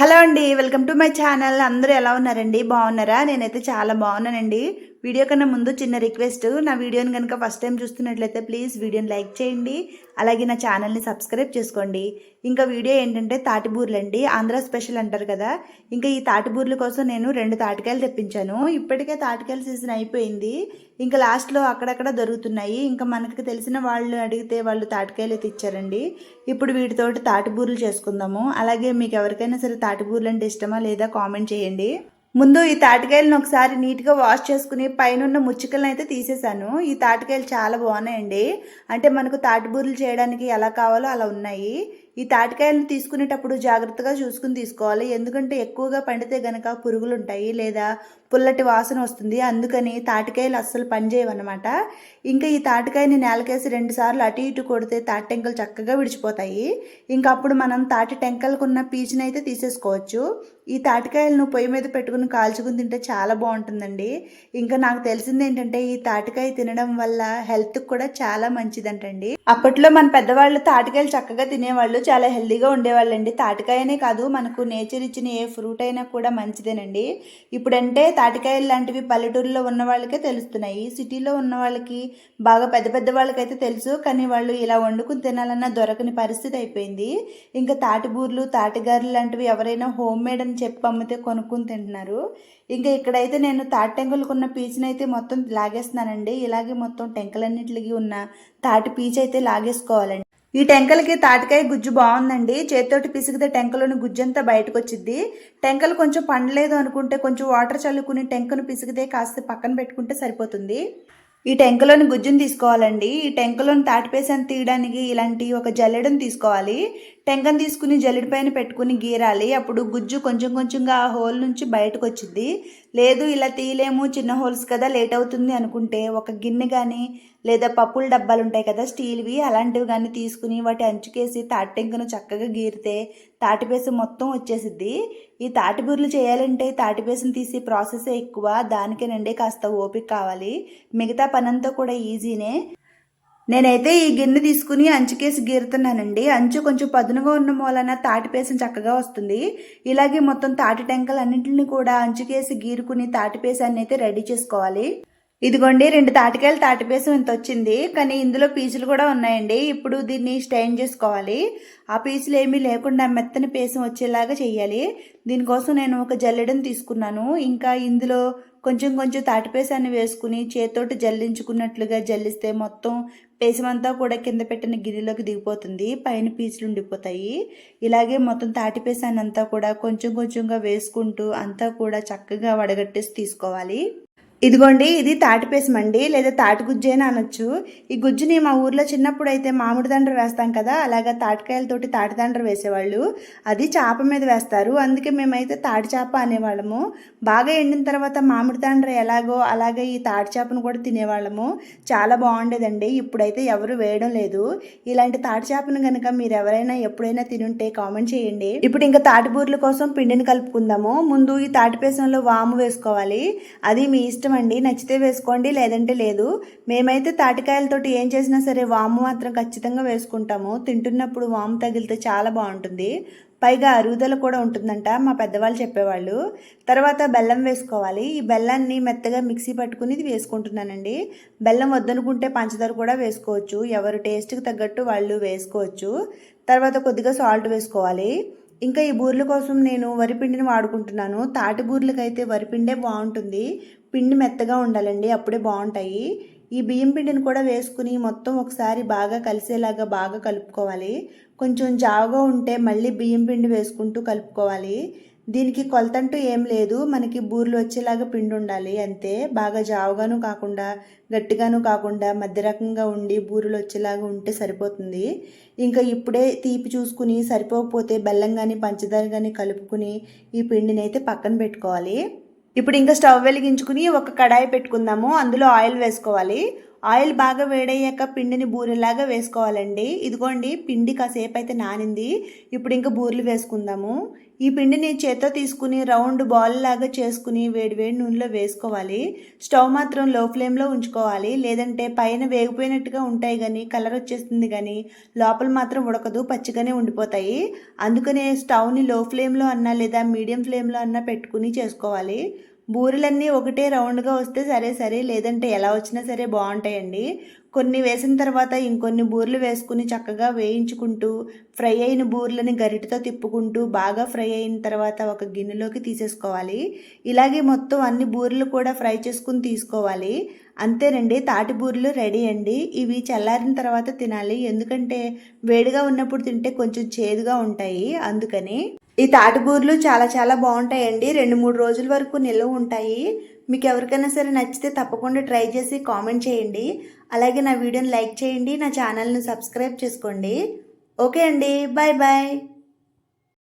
Hello అండి welcome to my channel. అందరూ ఎలా ఉన్నారండి? బాగున్నారా? నేనైతే చాలా బాగున్నానండి. వీడియో కన్నా ముందు చిన్న రిక్వెస్ట్ నా వీడియోని కనుక ఫస్ట్ టైం చూస్తున్నట్లయితే ప్లీజ్ వీడియోని లైక్ చేయండి. అలాగే నా ఛానల్ని సబ్స్క్రైబ్ చేసుకోండి. ఇంకా వీడియో ఏంటంటే తాటిబూర్లు అండి ఆంధ్ర స్పెషల్ అంటారు కదా. ఇంకా ఈ తాటిబూర్ల కోసం నేను రెండు తాటికాయలు తెప్పించాను. ఇప్పటికే తాటికాయల సీజన్ అయిపోయింది. ఇంకా లాస్ట్లో అక్కడక్కడ దొరుకుతున్నాయి. ఇంకా మనకి తెలిసిన వాళ్ళు అడిగితే వాళ్ళు తాటికాయలు అయితే ఇచ్చారండి ఇప్పుడు వీటితోటి తాటిబూర్లు చేసుకుందాము. అలాగే మీకు ఎవరికైనా సరే తాటిబూర్లు అంటే ఇష్టమా లేదా కామెంట్ చేయండి. ముందు ఈ తాటికాయలను ఒకసారి నీట్గా వాష్ చేసుకుని పైన ముచ్చుకలను అయితే తీసేసాను. ఈ తాటికాయలు చాలా బాగున్నాయండి. అంటే మనకు తాటిబూరులు చేయడానికి ఎలా కావాలో అలా ఉన్నాయి. ఈ తాటికాయలను తీసుకునేటప్పుడు జాగ్రత్తగా చూసుకుని తీసుకోవాలి. ఎందుకంటే ఎక్కువగా పండితే గనక పురుగులు ఉంటాయి లేదా పుల్లటి వాసన వస్తుంది. అందుకని తాటికాయలు అస్సలు పనిచేయవన్నమాట. ఇంకా ఈ తాటికాయని నేలకేసి రెండు సార్లు అటు ఇటు కొడితే తాటి టెంకలు చక్కగా విడిచిపోతాయి. ఇంకా అప్పుడు మనం తాటి టెంకలకున్న పీచుని అయితే తీసేసుకోవచ్చు. ఈ తాటికాయలను పొయ్యి మీద పెట్టుకుని కాల్చుకుని తింటే చాలా బాగుంటుందండి. ఇంకా నాకు తెలిసింది ఏంటంటే ఈ తాటికాయ తినడం వల్ల హెల్త్కి కూడా చాలా మంచిదంటండి. అప్పట్లో మన పెద్దవాళ్ళు తాటికాయలు చక్కగా తినేవాళ్ళు. చాలా హెల్దీగా ఉండేవాళ్ళండి. తాటికాయనే కాదు మనకు నేచర్ ఇచ్చిన ఏ ఫ్రూట్ అయినా కూడా మంచిదేనండి. ఇప్పుడంటే తాటికాయలు లాంటివి పల్లెటూరులో ఉన్న వాళ్ళకే తెలుస్తున్నాయి. సిటీలో ఉన్న వాళ్ళకి బాగా పెద్ద పెద్ద వాళ్ళకైతే తెలుసు కానీ వాళ్ళు ఇలా వండుకుని తినాలన్నా దొరకని పరిస్థితి అయిపోయింది. ఇంకా తాటిబూర్లు తాటిగారులు లాంటివి ఎవరైనా హోమ్ మేడ్ అని చెప్పి అమ్మితే కొనుక్కుని తింటున్నారు. ఇంకా ఇక్కడైతే నేను తాటి టెంకలకు ఉన్న పీచుని మొత్తం లాగేస్తున్నానండి. ఇలాగే మొత్తం టెంకలన్నిటికి ఉన్న తాటి పీచు అయితే లాగేసుకోవాలండి. ఈ టెంకలకి తాటికాయ గుజ్జు బాగుందండి. చేతితోటి పిసిగితే టెంకలోని గుజ్జంతా బయటకు వచ్చింది టెంకలు కొంచెం పండలేదు అనుకుంటే కొంచెం వాటర్ చల్లుకుని టెంకను పిసిగితే కాస్త పక్కన పెట్టుకుంటే సరిపోతుంది. ఈ టెంకలోని గుజ్జుని తీసుకోవాలండి. ఈ టెంకలోని తాటిపేసాన్ని తీయడానికి ఇలాంటి ఒక జల్లెడను తీసుకోవాలి. టెంకను తీసుకుని జల్లెడ పైన పెట్టుకుని గీరాలి. అప్పుడు గుజ్జు కొంచెం కొంచెంగా ఆ హోల్ నుంచి బయటకు వచ్చింది లేదు ఇలా తీయలేము చిన్న హోల్స్ కదా లేట్ అవుతుంది అనుకుంటే ఒక గిన్నె కానీ లేదా పప్పుల డబ్బాలు ఉంటాయి కదా స్టీల్వి అలాంటివి కానీ తీసుకుని వాటి అంచుకేసి తాటి టెంకను చక్కగా గీరితే తాటిపేస మొత్తం వచ్చేసిద్ది. ఈ తాటిబూర్లు చేయాలంటే తాటిపేసను తీసే ప్రాసెస్ ఎక్కువ. దానికేనండి కాస్త ఓపిక కావాలి. మిగతా పనంతా కూడా ఈజీనే. నేనైతే ఈ గిన్నె తీసుకుని అంచుకేసి గీరుతున్నానండి. అంచు కొంచెం పదునుగా ఉన్న మూలన తాటిపేసం చక్కగా వస్తుంది. ఇలాగే మొత్తం తాటి టెంకలన్నింటిని కూడా అంచుకేసి గీరుకుని తాటిపేసాన్ని అయితే రెడీ చేసుకోవాలి. ఇదిగోండి రెండు తాటికాయలు తాటిపేసం ఇంత వచ్చింది కానీ ఇందులో పీచులు కూడా ఉన్నాయండి. ఇప్పుడు దీన్ని స్టైన్ చేసుకోవాలి. ఆ పీచులు ఏమీ లేకుండా మెత్తని పేసం వచ్చేలాగా చేయాలి దీనికోసం నేను ఒక జల్లెడను తీసుకున్నాను. ఇంకా ఇందులో కొంచెం కొంచెం తాటిపేసాన్ని వేసుకుని చేతోటి జల్లించుకున్నట్లుగా జల్లిస్తే మొత్తం పేసమంతా కూడా కింద పెట్టిన గిన్నెలోకి దిగిపోతుంది. పైన పీచులు ఉండిపోతాయి. ఇలాగే మొత్తం తాటిపేసాన్ని అంతా కూడా కొంచెం కొంచెంగా వేసుకుంటూ అంతా కూడా చక్కగా వడగట్టేసి తీసుకోవాలి. ఇదిగోండి ఇది తాటిపేసం అండి లేదా తాటి గుజ్జు అయినా అనొచ్చు. ఈ గుజ్జుని మా ఊర్లో చిన్నప్పుడు అయితే మామిడి దండ్ర వేస్తాం కదా అలాగా తాటికాయలతోటి తాటి దండ్ర వేసేవాళ్ళు. అది చేప మీద వేస్తారు. అందుకే మేమైతే తాటి చేప అనేవాళ్ళము. బాగా ఎండిన తర్వాత మామిడి దండ్ర ఎలాగో అలాగే ఈ తాటి చేపను కూడా తినేవాళ్ళము. చాలా బాగుండేదండి. ఇప్పుడైతే ఎవరు వేయడం లేదు. ఇలాంటి తాటి చేపను కనుక మీరు ఎవరైనా ఎప్పుడైనా తినుంటే కామెంట్ చేయండి. ఇప్పుడు ఇంకా తాటి బూర్ల కోసం పిండిని కలుపుకుందాము. ముందు ఈ తాటిపేసంలో వాము వేసుకోవాలి. అది మీ ఇష్టం ఇష్టం అండి నచ్చితే వేసుకోండి లేదంటే లేదు. మేమైతే తాటికాయలతోటి ఏం చేసినా సరే వాము మాత్రం ఖచ్చితంగా వేసుకుంటాము. తింటున్నప్పుడు వాము తగిలితే చాలా బాగుంటుంది. పైగా అరుగుదల కూడా ఉంటుందంట మా పెద్దవాళ్ళు చెప్పేవాళ్ళు. తర్వాత బెల్లం వేసుకోవాలి. ఈ బెల్లాన్ని మెత్తగా మిక్సీ పట్టుకుని ఇది వేసుకుంటున్నానండి. బెల్లం వద్దనుకుంటే పంచదార కూడా వేసుకోవచ్చు. ఎవరు టేస్ట్కి తగ్గట్టు వాళ్ళు వేసుకోవచ్చు. తర్వాత కొద్దిగా సాల్ట్ వేసుకోవాలి. ఇంకా ఈ బూర్ల కోసం నేను వరిపిండిని వాడుకుంటున్నాను. తాటి బూర్లకైతే వరిపిండే బాగుంటుంది. పిండి మెత్తగా ఉండాలండి అప్పుడే బాగుంటాయి. ఈ బియ్యం పిండిని కూడా వేసుకుని మొత్తం ఒకసారి బాగా కలిసేలాగా బాగా కలుపుకోవాలి. కొంచెం జావగా ఉంటే మళ్ళీ బియ్యం పిండి వేసుకుంటూ కలుపుకోవాలి. దీనికి కొలతంటూ ఏం లేదు మనకి బూర్లు వచ్చేలాగా పిండి ఉండాలి అంతే. బాగా జావుగాను కాకుండా గట్టిగాను కాకుండా మధ్య రకంగా ఉండి బూరెలు వచ్చేలాగా ఉంటే సరిపోతుంది. ఇంకా ఇప్పుడే తీపి చూసుకుని సరిపోకపోతే బెల్లం కానీ పంచదార కానీ కలుపుకుని ఈ పిండిని అయితే పక్కన పెట్టుకోవాలి. ఇప్పుడు ఇంకా స్టవ్ వెలిగించుకుని ఒక కడాయి పెట్టుకుందాము. అందులో ఆయిల్ వేసుకోవాలి. ఆయిల్ బాగా వేడయ్యాక పిండిని బూరెలాగా వేసుకోవాలండి. ఇదిగోండి పిండి కాసేపు అయితే నానింది. ఇప్పుడు ఇంకా బూరెలు వేసుకుందాము. ఈ పిండిని చేత్తో తీసుకుని రౌండ్ బాల్ లాగా చేసుకుని వేడి వేడి నూనెలో వేసుకోవాలి. స్టవ్ మాత్రం లో ఫ్లేమ్లో ఉంచుకోవాలి. లేదంటే పైన వేగిపోయినట్టుగా ఉంటాయి కానీ కలర్ వచ్చేస్తుంది కానీ లోపల మాత్రం ఉడకదు పచ్చిగానే ఉండిపోతాయి. అందుకనే స్టవ్ని లో ఫ్లేమ్లో అన్నా లేదా మీడియం ఫ్లేమ్లో అన్నా పెట్టుకుని చేసుకోవాలి. బూరెలన్నీ ఒకటే రౌండ్గా వస్తే సరే సరే లేదంటే ఎలా వచ్చినా సరే బాగుంటాయండి. కొన్ని వేసిన తర్వాత ఇంకొన్ని బూరెలు వేసుకుని చక్కగా వేయించుకుంటూ ఫ్రై అయిన బూరెలని గరిటతో తిప్పుకుంటూ బాగా ఫ్రై అయిన తర్వాత ఒక గిన్నెలోకి తీసేసుకోవాలి. ఇలాగే మొత్తం అన్ని బూరెలు కూడా ఫ్రై చేసుకుని తీసుకోవాలి. అంతేనండి తాటిబూరులు రెడీ అండి. ఇవి చల్లారిన తర్వాత తినాలి. ఎందుకంటే వేడిగా ఉన్నప్పుడు తింటే కొంచెం చేదుగా ఉంటాయి. అందుకని ఈ తాటిబూరులు చాలా చాలా బాగుంటాయండి. రెండు మూడు రోజుల వరకు నిల్వ ఉంటాయి. మీకు ఎవరికైనా సరే నచ్చితే తప్పకుండా ట్రై చేసి కామెంట్ చేయండి. అలాగే నా వీడియోని లైక్ చేయండి. నా ఛానల్ని సబ్స్క్రైబ్ చేసుకోండి. ఓకే అండి. Bye bye.